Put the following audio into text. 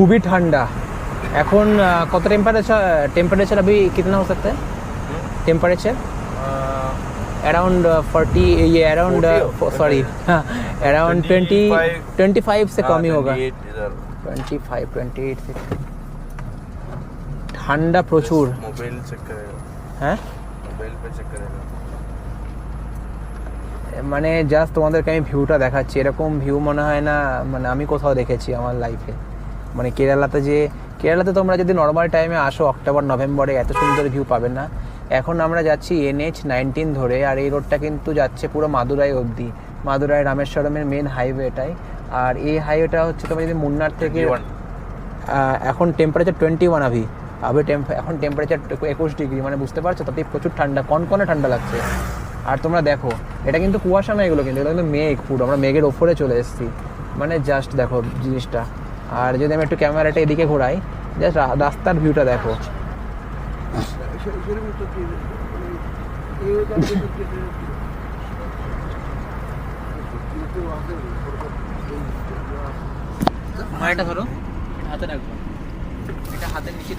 খুবই ঠান্ডা এখন আহ, কত টেম্পারেচার টেম্পারেচার अभी कितना हो सकता है टेम्परेचर अराउंड फोर्टी ये around 40 sorry around twenty 25 twenty five से कम ही होगा 28 इधर টোয়েন্টি ফাইভ টোয়েন্টি এইট ঠান্ডা প্রচুর मोबाइल चेक करेगा হ্যাঁ मोबाइल पे चेक करेगा মানে জাস্ট তোমাদেরকে আমি ভিউটা দেখাচ্ছি এরকম ভিউ মনে হয় না মানে আমি কোথাও দেখেছি আমার লাইফে মানে কেরালাতে যে কেরালাতে তোমরা যদি নর্মাল টাইমে আসো অক্টোবর নভেম্বরে এত সুন্দর ভিউ পাবে না। এখন আমরা যাচ্ছি এনএইচ নাইনটিন ধরে আর এই রোডটা কিন্তু যাচ্ছে পুরো মাদুরাই অবধি। মাদুরাই রামেশ্বরমের মেন হাইওয়ে এটাই আর এই হাইওয়েটা হচ্ছে তোমরা যদি মুন্নার থেকে এখন টেম্পারেচার টোয়েন্টি ওয়ান আভি আবে টেম্প এখন টেম্পারেচার একুশ ডিগ্রি মানে বুঝতে পারছ? তাতে প্রচুর ঠান্ডা কনকনে ঠান্ডা লাগছে। আর তোমরা দেখো এটা কিন্তু কুয়াশা না এগুলো কিন্তু এগুলো কিন্তু মেঘ পুরো। আমরা মেঘের ওপরে চলে এসেছি। মানে জাস্ট দেখো জিনিসটা। আর যদি আমি একটু ক্যামেরাটা এদিকে ঘোরাই জাস্ট রাস্তার ভিউটা দেখো। এটা ধরো। হাতে রাখব। এটা হাতের নিচে